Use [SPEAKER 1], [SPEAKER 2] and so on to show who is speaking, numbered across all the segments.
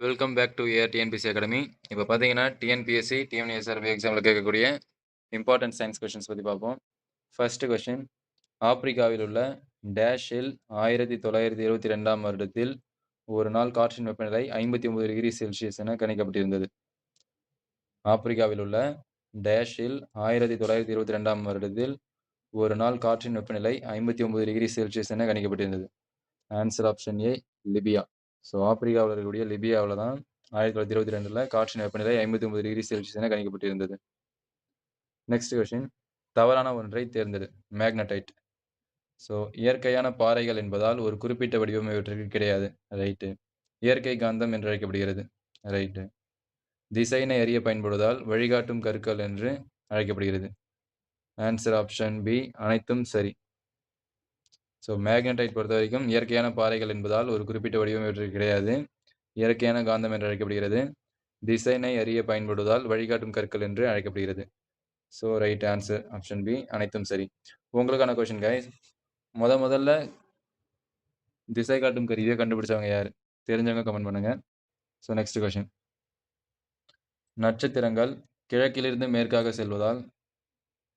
[SPEAKER 1] Welcome back to air TNPC academy இப்போ பார்த்தீங்கன்னா TNPSC TNSRB எக்ஸாமில் கேட்கக்கூடிய இம்பார்ட்டன்ட் சயின்ஸ் கொஷின்ஸ் பற்றி பார்ப்போம். ஃபர்ஸ்ட் கொஷின் ஆப்பிரிக்காவில் உள்ள டேஷில் ஆயிரத்தி தொள்ளாயிரத்தி இருபத்தி ரெண்டாம் வருடத்தில் ஒரு நாள் காற்றின் வெப்பநிலை ஐம்பத்தி ஒன்பது டிகிரி செல்சியஸ் என கணிக்கப்பட்டிருந்தது. ஆப்பிரிக்காவில் உள்ள டேஷில் ஆயிரத்தி தொள்ளாயிரத்தி இருபத்தி ரெண்டாம் வருடத்தில் ஒரு நாள் காற்றின் வெப்பநிலை ஐம்பத்தி ஒன்பது டிகிரி செல்சியஸ் என கணிக்கப்பட்டிருந்தது. Answer option A Libya so ஆப்பிரிக்காவில் இருக்கக்கூடிய லிபியாவில் தான் ஆயிரத்தி தொள்ளாயிரத்தி இருபத்தி ரெண்டில் காற்றின் வெப்பநிலை ஐம்பத்தி ஒன்பது டிகிரி செல்சியஸ் என கணிக்கப்பட்டிருந்தது. நெக்ஸ்ட் கொஷின் தவறான ஒன்றை தேர்ந்தது மேக்னடைட் ஸோ இயற்கையான பாறைகள் என்பதால் ஒரு குறிப்பிட்ட வடிவம் இவற்றிற்கு கிடையாது. ரைட்டு இயற்கை காந்தம் என்று அழைக்கப்படுகிறது. ரைட்டு திசைனை அறிய பயன்படுவதால் வழிகாட்டும் கற்கள் என்று அழைக்கப்படுகிறது. ஆன்சர் ஆப்ஷன் பி அனைத்தும் சரி. ஸோ மேக்னடைட் பொறுத்த வரைக்கும் இயற்கையான பாறைகள் என்பதால் ஒரு குறிப்பிட்ட வடிவம் இவற்றிற்கு கிடையாது. இயற்கையான காந்தம் என்று அழைக்கப்படுகிறது. திசைனை அறிய பயன்படுவதால் வழிகாட்டும் கற்கள் என்று அழைக்கப்படுகிறது. So right answer option B அனைத்தும் சரி. உங்களுக்கான கொஷின் கைஸ் முத முதல்ல திசை காட்டும் கருவியை கண்டுபிடிச்சவங்க யார்? தெரிஞ்சவங்க கமெண்ட் பண்ணுங்க. ஸோ நெக்ஸ்ட் கொஷின் நட்சத்திரங்கள் கிழக்கிலிருந்து மேற்காக செல்வதால்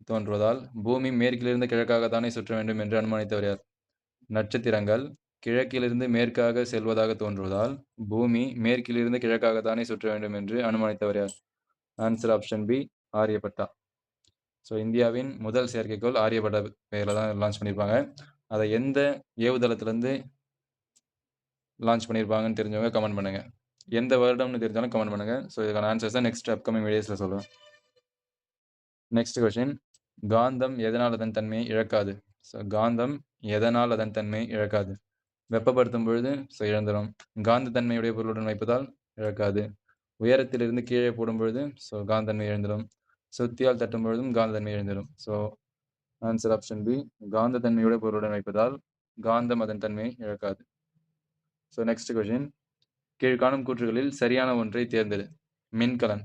[SPEAKER 1] தோன்றுவதால் பூமி மேற்கிலிருந்து கிழக்காகத்தானே சுற்ற வேண்டும் என்று அனுமானித்தவர் யார்? நட்சத்திரங்கள் கிழக்கிலிருந்து மேற்காக செல்வதாக தோன்றுவதால் பூமி மேற்கிலிருந்து கிழக்காகத்தானே சுற்ற வேண்டும் என்று அனுமானித்தவர் யார்? Answer option B Aryabhatta. So இந்தியாவின் முதல் செயற்கைக்கோள் ஆரியப்பட்டா பெயரில் தான் லான்ச் பண்ணியிருப்பாங்க. அதை எந்த ஏவுதளத்திலேருந்து லான்ச் பண்ணியிருப்பாங்கன்னு தெரிஞ்சவங்க கமெண்ட் பண்ணுங்கள் எந்த வருடம்னு தெரிஞ்சாலும் கமெண்ட் பண்ணுங்கள் ஸோ இதுக்கான ஆன்சர்ஸ் தான் நெக்ஸ்ட் அப்கமிங் வீடியோஸில் சொல்லுவேன் நெக்ஸ்ட் கொஷின் காந்தம் எதனால் அதன் தன்மையை இழக்காது? ஸோ காந்தம் எதனால் அதன் தன்மை இழக்காது? வெப்பப்படுத்தும் பொழுது ஸோ இழந்துடும் காந்த தன்மையுடைய பொருளுடன் வைப்பதால் இழக்காது. உயரத்திலிருந்து கீழே போடும் பொழுது ஸோ காந்தன்மை இழந்துடும் சுத்தியால் தட்டும் பொழுதும் காந்தன்மை இழந்துடும் ஸோ ஆன்சர் ஆப்ஷன் பி காந்த தன்மையோட பொருளுடன் வைப்பதால் காந்தம் அதன் தன்மையை இழக்காது. ஸோ நெக்ஸ்ட் கொஷின் கீழ்காணும் கூற்றுகளில் சரியான ஒன்றை தேர்ந்தெடு. மின்கலன்.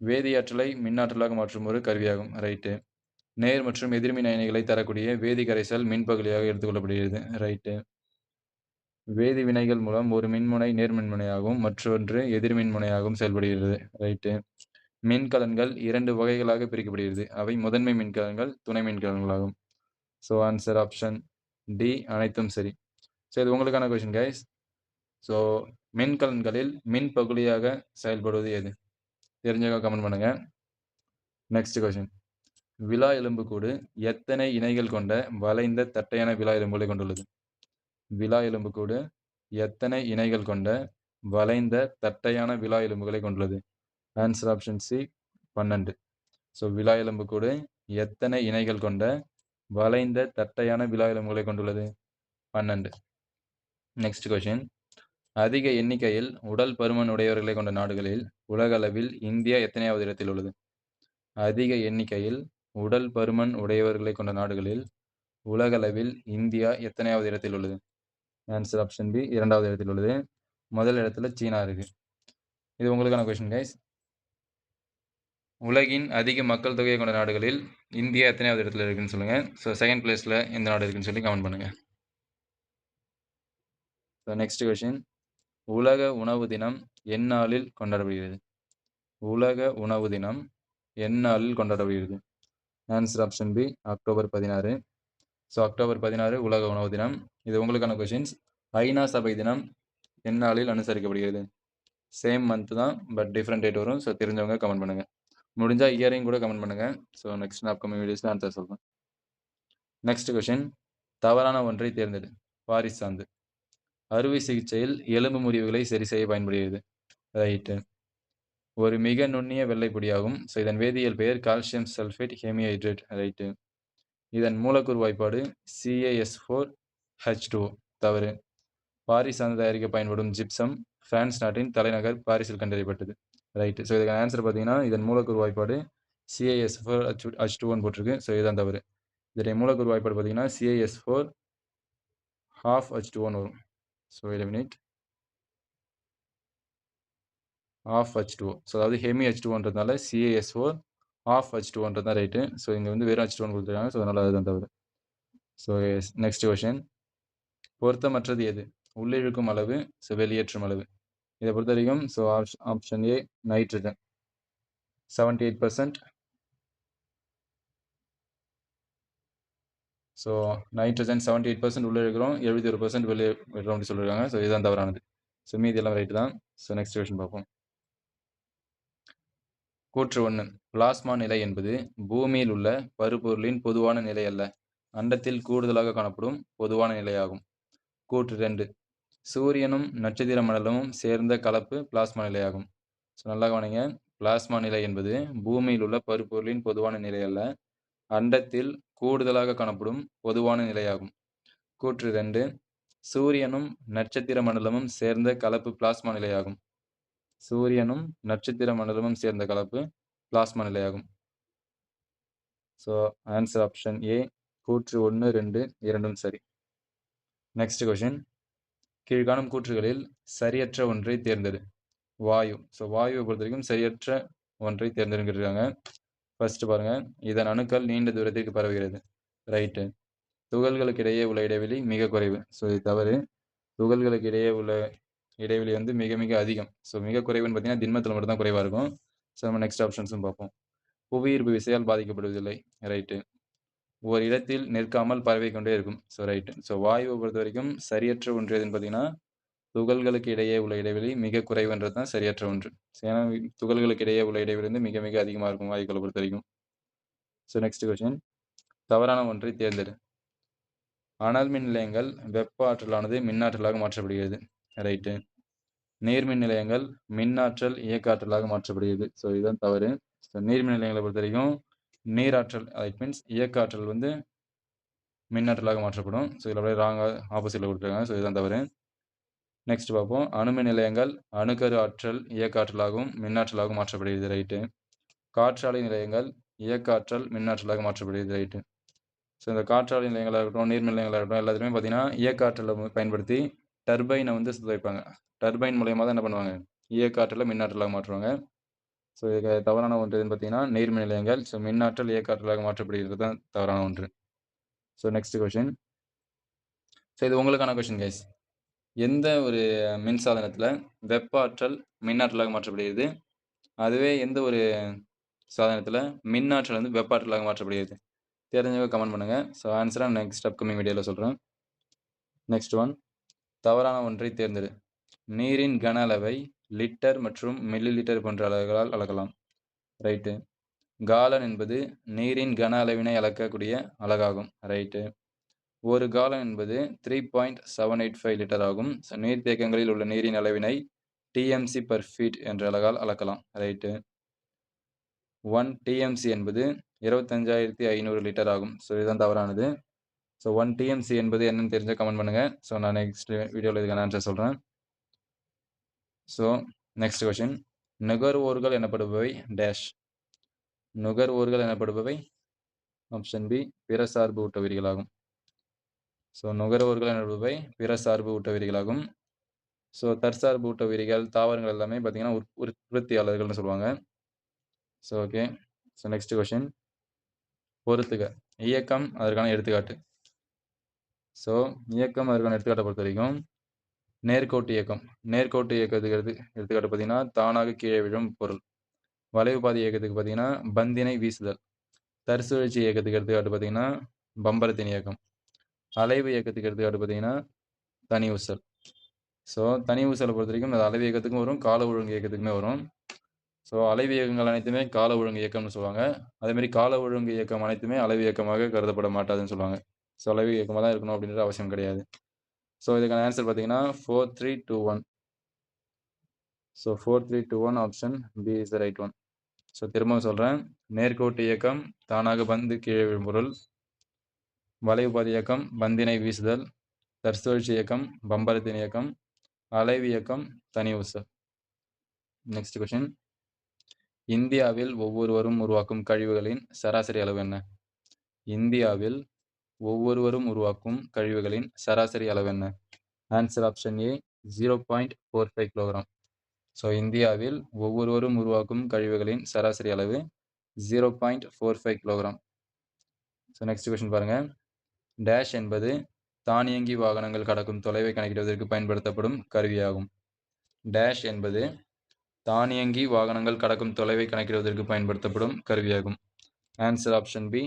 [SPEAKER 1] வேதியாற்றலை மின்னாற்றலாக மாற்றும் ஒரு கருவியாகும். ரைட்டு நேர் மற்றும் எதிர்மின் அயனிகளை தரக்கூடிய வேதி கரைசல் மின்பகுதியாக எடுத்துக்கொள்ளப்படுகிறது. ரைட்டு வேதி வினைகள் மூலம் ஒரு மின்முனை நேர்மின்முனையாகவும் மற்றொன்று எதிர்மின்முனையாகவும் செயல்படுகிறது. ரைட்டு மின்கலன்கள் இரண்டு வகைகளாக பிரிக்கப்படுகிறது. அவை முதன்மை மின்கலன்கள் துணை மின்கலன்களாகும் ஸோ ஆன்சர் ஆப்ஷன் டி அனைத்தும் சரி. ஸோ இது உங்களுக்கான கொஷின் கைஸ் ஸோ மின்கலன்களில் மின் பகுதியாக செயல்படுவது எது? தெரிஞ்சவங்க கமெண்ட் பண்ணுங்க. நெக்ஸ்ட் கொஷின் விழா எலும்புக்கூடு எத்தனை இணைகள் கொண்ட வளைந்த தட்டையான விழா எலும்புகளை கொண்டுள்ளது? விழா எலும்புக்கூடு எத்தனை இணைகள் கொண்ட வளைந்த தட்டையான விழா எலும்புகளை கொண்டுள்ளது? ஆன்சர் ஆப்ஷன் சி பன்னெண்டு. ஸோ விழா எலும்புக்கூடு எத்தனை இணைகள் கொண்ட வளைந்த தட்டையான விழா எலும்புகளை கொண்டுள்ளது? பன்னெண்டு. நெக்ஸ்ட் கொஷின் அதிக எண்ணிக்கையில் உடல் பருமன் உடையவர்களை கொண்ட நாடுகளில் உலகளவில் இந்தியா எத்தனையாவது இடத்தில் உள்ளது? அதிக எண்ணிக்கையில் உடல் பருமன் உடையவர்களை கொண்ட நாடுகளில் உலகளவில் இந்தியா எத்தனையாவது இடத்தில் உள்ளது? ஆன்சர் ஆப்ஷன் பி இரண்டாவது இடத்தில் உள்ளது. முதல் இடத்துல சீனா இருக்கு. இது உங்களுக்கான கொஸ்டின் கைஸ் உலகின் அதிக மக்கள் தொகையை கொண்ட நாடுகளில் இந்தியா எத்தனையாவது இடத்துல இருக்குன்னு சொல்லுங்க. ஸோ செகண்ட் பிளேஸ்ல எந்த நாடு இருக்குன்னு சொல்லி கமெண்ட் பண்ணுங்க. ஸோ நெக்ஸ்ட் கொஸ்டின் உலக உணவு தினம் எந்நாளில் கொண்டாடப்படுகிறது. உலக உணவு தினம் எந்நாளில் கொண்டாடப்படுகிறது. ஆன்சர் ஆப்ஷன் பி அக்டோபர் பதினாறு. ஸோ அக்டோபர் பதினாறு உலக உணவு தினம். இது உங்களுக்கான கொஷின்ஸ் ஐநா சபை தினம் எந்நாளில் அனுசரிக்கப்படுகிறது? சேம் மந்த் தான் பட் டிஃப்ரெண்ட் டேட் வரும். ஸோ தெரிஞ்சவங்க கமெண்ட் பண்ணுங்கள் முடிஞ்சால் இயரையும் கூட கமெண்ட் பண்ணுங்கள் ஸோ நெக்ஸ்ட் அப்கமிங் வீடியோஸில் ஆன்சர் சொல்கிறேன் நெக்ஸ்ட் கொஷின் தவறான ஒன்றை தேர்ந்தெடு. வாரிஸ் சார்ந்து அறுவை சிகிச்சையில் எலும்பு முறிவுகளை சரி செய்ய பயன்படுகிறது. ரைட்டு ஒரு மிக நுண்ணிய வெள்ளை பொடியாகும். ஸோ இதன் வேதியியல் பெயர் கால்சியம் சல்ஃபேட் ஹெமிஹைட்ரேட் ரைட்டு இதன் மூலக்கூறு வாய்ப்பாடு சிஏஎஸ் ஃபோர் ஹெச் டூ தவறு. பாரிஸ் சார்ந்து தயாரிக்க பயன்படும் ஜிப்சம் பிரான்ஸ் நாட்டின் தலைநகர் பாரிஸில் கண்டறியப்பட்டது ரைட்டு ஸோ இதுக்கான ஆன்சர் பார்த்தீங்கன்னா இதன் மூலக்கூறு வாய்ப்பாடு சிஏஎஸ் ஃபோர் ஹச் ஹச் டூன்னு போட்டிருக்கு. ஸோ இதுதான் தவறு. இதனுடைய மூலக்கூறு வாய்ப்பாடு பார்த்தீங்கன்னா CAS four half H two one வரும். So eliminate of H two so அதாவது ஹெமி ஹச் டூன்றதுனால சிஏஎஸ் ஆஃப் ஹச் டூன்றது தான் ரைட்டு ஸோ இங்கே வந்து வெறும் ஹச் டூன்னு கொடுத்துருக்காங்க. ஸோ அதனால் அதுதான் தவறு. ஸோ நெக்ஸ்ட் கொஷின் பொருத்தமற்றது எது? உள்ளிழுக்கும் அளவு ஸோ வெளியேற்றும் அளவு. இதை பொறுத்த வரைக்கும் so option A nitrogen seventy eight percent so nitrogen seventy eight percent உள்ளே இருக்கிறோம் எழுபத்தி ஒரு பர்சன்ட் வெளியே விடுறோம் அப்படின்னு சொல்லியிருக்காங்க ஸோ இதுதான் தவறானது. ஸோ மீதி எல்லாம் ரைட்டு தான். ஸோ நெக்ஸ்ட் கொஷின் பார்ப்போம். கூற்று ஒன்று பிளாஸ்மா நிலை என்பது பூமியில் உள்ள பருப்பொருளின் பொதுவான நிலை அல்ல. அண்டத்தில் கூடுதலாக காணப்படும் பொதுவான நிலையாகும். கூற்று ரெண்டு. சூரியனும் நட்சத்திர மண்டலமும் சேர்ந்த கலப்பு பிளாஸ்மா நிலையாகும். ஸோ நல்லா கவனிங்க. பிளாஸ்மா நிலை என்பது பூமியில் உள்ள பருப்பொருளின் பொதுவான நிலை அல்ல. அண்டத்தில் கூடுதலாக காணப்படும் பொதுவான நிலையாகும். கூற்று ரெண்டு. சூரியனும் நட்சத்திர மண்டலமும் சேர்ந்த கலப்பு பிளாஸ்மா நிலையாகும். சூரியனும் நட்சத்திர மண்டலமும் சேர்ந்த கலப்பு பிளாஸ்மா நிலையாகும். ஸோ ஆன்சர் ஆப்ஷன் ஏ கூற்று ஒன்று ரெண்டு இரண்டும் சரி. நெக்ஸ்ட் கொஷின் கீழ்காணும் கூற்றுகளில் சரியற்ற ஒன்றை தேர்ந்தெடு. வாயு. ஸோ வாயுவை பொறுத்த வரைக்கும் சரியற்ற ஒன்றை தேர்ந்தெடுக்கிறாங்க ஃபர்ஸ்ட் பாருங்க. இதன் அணுக்கள் நீண்ட தூரத்திற்கு பரவுகிறது. ரைட்டு துகள்களுக்கு இடையே உள்ள இடைவெளி மிக குறைவு. ஸோ இது தவறு. துகள்களுக்கு இடையே உள்ள இடைவெளி வந்து மிக மிக அதிகம். ஸோ மிக குறைவுன்னு பார்த்தீங்கன்னா திண்மத்தில் மட்டும் தான் குறைவாக இருக்கும். ஸோ நம்ம நெக்ஸ்ட் ஆப்ஷன்ஸும் பார்ப்போம். புவியீர்ப்பு விசையால் பாதிக்கப்படுவதில்லை. ரைட்டு ஒரு இடத்தில் நிற்காமல் பரவி கொண்டே இருக்கும். ஸோ ரைட்டு ஸோ வாயுவை பொறுத்த வரைக்கும் சரியற்ற ஒன்று எதுன்னு பார்த்தீங்கன்னா துகள்களுக்கு இடையே உள்ள இடைவெளி மிக குறைவுன்றது தான் சரியற்ற ஒன்று. ஏன்னா துகள்களுக்கு இடையே உள்ள இடைவெளி வந்து மிக மிக அதிகமாக இருக்கும் வாயுக்களை பொறுத்த வரைக்கும் ஸோ நெக்ஸ்ட் கொஸ்டின் தவறான ஒன்றை தேர்ந்தெடு. அனல் மின் நிலையங்கள் வெப்ப ஆற்றலானது மின்னாற்றலாக மாற்றப்படுகிறது. ரைட்டு. நீர்மின் நிலையங்கள் மின்னாற்றல் இயக்காற்றலாக மாற்றப்படுகிறது. ஸோ இதுதான் தவறு. ஸோ நீர்மின் நிலையங்களை பொறுத்த வரைக்கும் நீராற்றல் இட் மீன்ஸ் இயக்காற்றல் வந்து மின்னாற்றலாக மாற்றப்படும். ஸோ இதில் அப்படியே ராங்காக ஆப்போசிட்டில் கொடுத்துருக்காங்க. ஸோ இதுதான் தவறு. நெக்ஸ்ட் பார்ப்போம். அணுமின் நிலையங்கள் அணுக்கரு ஆற்றல் இயக்காற்றலாகவும் மின்னாற்றலாகவும் மாற்றப்படுகிறது. ரைட்டு காற்றாலை நிலையங்கள் இயக்காற்றல் மின்னாற்றலாக மாற்றப்படுகிறது. ரைட்டு ஸோ இந்த காற்றாலை நிலையங்களாக இருக்கட்டும் நீர்மின் நிலையங்களாக இருக்கட்டும் எல்லாத்துலேயுமே பார்த்தீங்கன்னா இயக்காற்றலை பயன்படுத்தி டர்பைனை வந்து சுத்த வைப்பாங்க டர்பைன் மூலயமா தான் என்ன பண்ணுவாங்க? இயக்காற்றலை மின்னாற்றலாக மாற்றுவாங்க. ஸோ இது தவறான ஒன்று எதுன்னு பார்த்தீங்கன்னா நீர்மின் நிலையங்கள். ஸோ மின்னாற்றல் இயக்காற்றலாக மாற்றப்படுகிறது தான் தவறான ஒன்று. ஸோ நெக்ஸ்ட் கொஷின் ஸோ இது உங்களுக்கான கொஷின் கைஸ் எந்த ஒரு மின்சாதனத்தில் வெப்ப ஆற்றல் மின்னாற்றலாக மாற்றப்படுகிறது? அதுவே எந்த ஒரு சாதனத்தில் மின்னாற்றல் வந்து வெப்ப ஆற்றலாக மாற்றப்படுகிறது? தெரிஞ்சவங்க கமெண்ட் பண்ணுங்கள் ஸோ ஆன்சராக நெக்ஸ்ட் அப்கமிங் வீடியோவில் சொல்கிறேன் நெக்ஸ்ட் ஒன் தவறான ஒன்றை தேர்ந்தெடு. நீரின் கன அளவை லிட்டர் மற்றும் மில்லி லிட்டர் போன்ற அளவுகளால் அளக்கலாம். ரைட்டு. காலன் என்பது நீரின் கன அளவினை அளக்கக்கூடிய அலகாகும். ரைட்டு. ஒரு காலன் என்பது three point seven eight five litre ஆகும். ஸோ நீர்த்தேக்கங்களில் உள்ள நீரின் அளவினை டிஎம்சி பர் ஃபீட் என்ற அலகால் அளக்கலாம். ரைட்டு. ஒன் டிஎம்சி என்பது இருபத்தஞ்சாயிரத்தி ஐநூறு லிட்டர் ஆகும். ஸோ இதுதான் தவறானது. ஸோ ஒன் டிஎம்சி என்பது என்னன்னு தெரிஞ்சால் கமெண்ட் பண்ணுங்கள் ஸோ நான் நெக்ஸ்ட் வீடியோவில் இதுக்கான ஆன்சர் சொல்கிறேன் ஸோ நெக்ஸ்ட் கொஷின் நுகர்வோர்கள் எனப்படுபவை டேஷ் நுகர்வோர்கள் எனப்படுபவை ஆப்ஷன் பி பிற சார்பு ஊட்டவிரிகளாகும் ஸோ நுகர்வோர்கள் எனப்படுபவை பிற சார்பு ஊட்டவிரிகளாகும் ஸோ தற்சார்பு ஊட்டவிரிகள் தாவரங்கள் எல்லாமே பார்த்தீங்கன்னா உற்பத்தியாளர்கள்னு சொல்லுவாங்க. So okay so next question பொறுத்துக. இயக்கம் அதற்கான எடுத்துக்காட்டு. ஸோ இயக்கம் அதற்கான எடுத்துக்காட்டை பொறுத்த வரைக்கும் நேர்கோட்டு இயக்கம். நேர்கோட்டு இயக்கத்துக்கு எடுத்து எடுத்துக்காட்டு பார்த்தீங்கன்னா தானாக கீழே விழும் பொருள். வளைவு பாதை இயக்கத்துக்கு பார்த்தீங்கன்னா பந்தினை வீசுதல். தற்சுழற்சி இயக்கத்துக்கு எடுத்துக்காட்டு பார்த்தீங்கன்னா பம்பரத்தின் இயக்கம். அலைவு இயக்கத்துக்கு எடுத்துக்காட்டு பார்த்தீங்கன்னா தனி ஊசல். ஸோ தனி ஊசலை பொறுத்த வரைக்கும் அது அலைவு இயக்கத்துக்கும் வரும் கால ஒழுங்கு இயக்கத்துக்குமே வரும். ஸோ அலைவு இயக்கங்கள் அனைத்துமே கால ஒழுங்கு இயக்கம்னு சொல்லுவாங்க. அதேமாதிரி கால ஒழுங்கு இயக்கம் அனைத்துமே அலைவு இயக்கமாக கருதப்பட மாட்டாதுன்னு சொல்லுவாங்க. ஸோ அலைவு இயக்கமாக தான் இருக்கணும் அப்படின்ற அவசியம் கிடையாது. ஸோ இதுக்கான ஆன்சர் பார்த்தீங்கன்னா four three two one so four three two one option B is the right one so திரும்பவும் சொல்கிறேன் நேர்கோட்டு இயக்கம் தானாக பந்து கீழே விழும் பொருள் வளைவு பாதை இயக்கம் பந்தினை வீசுதல். தற்சுழற்சி இயக்கம் பம்பரத்தின் இயக்கம். அலைவு இயக்கம் தனி ஊசல் நெக்ஸ்ட் கொஷின் இந்தியாவில் ஒவ்வொருவரும் உருவாக்கும் கழிவுகளின் சராசரி அளவு என்ன? இந்தியாவில் ஒவ்வொருவரும் உருவாக்கும் கழிவுகளின் சராசரி அளவு என்ன? Answer option A zero point four five kilogram so இந்தியாவில் ஒவ்வொருவரும் உருவாக்கும் கழிவுகளின் சராசரி அளவு zero point four five kilogram so next question பாருங்கள் டேஷ் என்பது தானியங்கி வாகனங்கள் கடக்கும் தொலைவை கணக்கிடுவதற்கு பயன்படுத்தப்படும் கருவியாகும். டேஷ் என்பது தானியங்கி வாகனங்கள் கடக்கும் தொலைவை கணக்கிடுவதற்கு பயன்படுத்தப்படும் கருவியாகும். Answer option B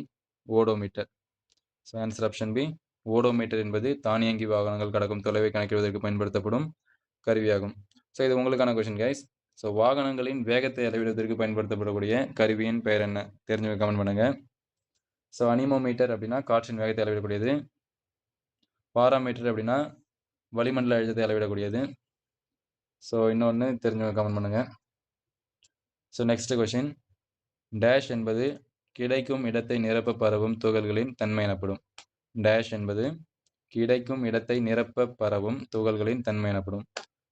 [SPEAKER 1] odometer so answer option B odometer என்பது தானியங்கி வாகனங்கள் கடக்கும் தொலைவை கணக்கிடுவதற்கு பயன்படுத்தப்படும் கருவியாகும். ஸோ இது உங்களுக்கான கொஷின் கைஸ் ஸோ வாகனங்களின் வேகத்தை அளவிடுவதற்கு பயன்படுத்தப்படக்கூடிய கருவியின் பெயர் என்ன? தெரிஞ்சு கமெண்ட் பண்ணுங்கள் ஸோ அனிமோமீட்டர் அப்படின்னா காற்றின் வேகத்தை அளவிடக்கூடியது. பாராமீட்டர் அப்படின்னா வளிமண்டல அழுத்தத்தை அளவிடக்கூடியது. ஸோ இன்னொன்று தெரிஞ்சுக்க கமெண்ட் பண்ணுங்கள் ஸோ நெக்ஸ்ட் கொஷின் டேஷ் என்பது கிடைக்கும் இடத்தை நிரப்ப பரவும் துகள்களின் தன்மை எனப்படும். டேஷ் என்பது கிடைக்கும் இடத்தை நிரப்ப பரவும் துகள்களின் தன்மை எனப்படும்.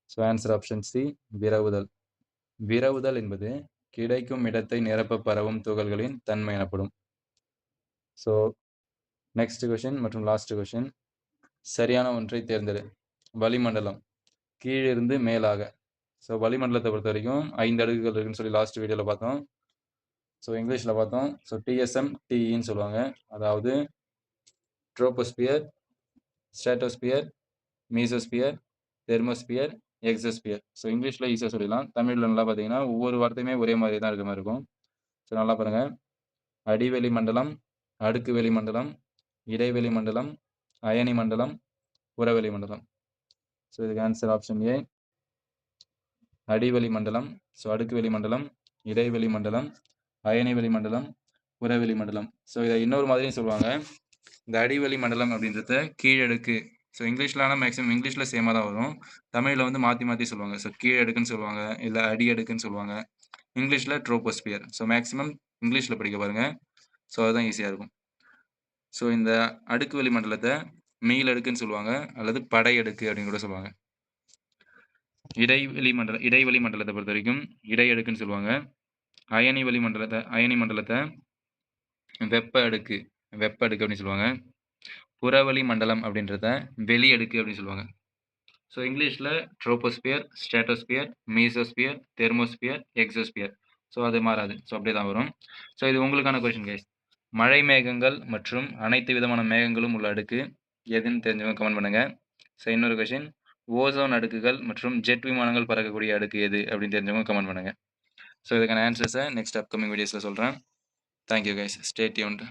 [SPEAKER 1] ஸோ ஆன்சர் ஆப்ஷன் சி விரவுதல். விரவுதல் என்பது கிடைக்கும் இடத்தை நிரப்ப பரவும் துகள்களின் தன்மை எனப்படும். ஸோ நெக்ஸ்ட் கொஷின் மற்றும் லாஸ்ட் கொஷின் சரியான ஒன்றை தேர்ந்தெடு. வளிமண்டலம். கீழிருந்து மேலாக. ஸோ வளிமண்டலத்தை பொறுத்த வரைக்கும் ஐந்து அடுக்குகள் இருக்குன்னு சொல்லி லாஸ்ட் வீடியோவில் பார்த்தோம். ஸோ இங்கிலீஷில் பார்த்தோம். ஸோ டிஎஸ்எம் டிஇன்னு சொல்லுவாங்க. அதாவது troposphere stratosphere mesosphere thermosphere exosphere so இங்கிலீஷில் ஈஸியாக சொல்லிடலாம். தமிழில் நல்லா பார்த்தீங்கன்னா ஒவ்வொரு வார்த்தையுமே ஒரே மாதிரி தான் இருக்க மாதிரி இருக்கும். ஸோ நல்லா பாருங்கள் அடிவெளி மண்டலம் அடுக்கு வெளி மண்டலம் இடைவெளி மண்டலம் அயனி மண்டலம் புறவெளி மண்டலம். ஸோ இதுக்கு ஆன்சர் ஆப்ஷன் ஏ அடிவெளி மண்டலம் ஸோ அடுக்கு வெளி மண்டலம் இடைவெளி மண்டலம் அயனி வெளி மண்டலம் மண்டலம். ஸோ இதை இன்னொரு மாதிரியும் சொல்லுவாங்க. இந்த அடிவெளி மண்டலம் அப்படின்றத கீழடுக்கு ஸோ இங்கிலீஷில் ஆனால் மேக்ஸிமம் இங்கிலீஷில் சேமாக தான் வரும். தமிழில் வந்து மாற்றி மாற்றி சொல்லுவாங்க. ஸோ கீழடுக்குன்னு சொல்லுவாங்க. இல்லை அடி அடுக்குன்னு சொல்லுவாங்க. இங்கிலீஷில் ட்ரோபோஸ்பியர் ஸோ மேக்ஸிமம் இங்கிலீஷில் படிக்க பாருங்கள் ஸோ அதுதான் ஈஸியாக இருக்கும். ஸோ இந்த அடுக்கு வெளி மண்டலத்தை மெயில் அடுக்குன்னு சொல்லுவாங்க. அல்லது படை அடுக்கு அப்படின்னு கூட சொல்லுவாங்க. இடைவெளி மண்டல இடைவெளி மண்டலத்தை பொறுத்த வரைக்கும் இடை அடுக்குன்னு சொல்லுவாங்க. அயனி வளிமண்டலத்தை அயனி மண்டலத்தை வெப்ப அடுக்கு வெப்ப அடுக்கு அப்படின்னு சொல்லுவாங்க. புறவளி மண்டலம் அப்படின்றத வெளி அடுக்கு அப்படின்னு சொல்லுவாங்க. ஸோ இங்கிலீஷில் troposphere stratosphere mesosphere thermosphere exosphere so அது மாறாது. ஸோ அப்படியே தான் வரும். ஸோ இது உங்களுக்கான கொஷின் கேஸ் மழை மேகங்கள் மற்றும் அனைத்து விதமான மேகங்களும் உள்ள அடுக்கு எதுன்னு தெரிஞ்சவங்க கமெண்ட் பண்ணுங்கள் ஸோ இன்னொரு கொஷின் ஓசோன் அடுக்குகள் மற்றும் ஜெட் விமானங்கள் பறக்கக்கூடிய அடுக்கு எது அப்படின்னு தெரிஞ்சவங்க கமெண்ட் பண்ணுங்கள் ஸோ இதுக்கான ஆன்சர்ஸை நெக்ஸ்ட் அப்கமிங் வீடியோஸில் சொல்கிறேன் தேங்க்யூ கைஸ் ஸ்டே டியூன்ட்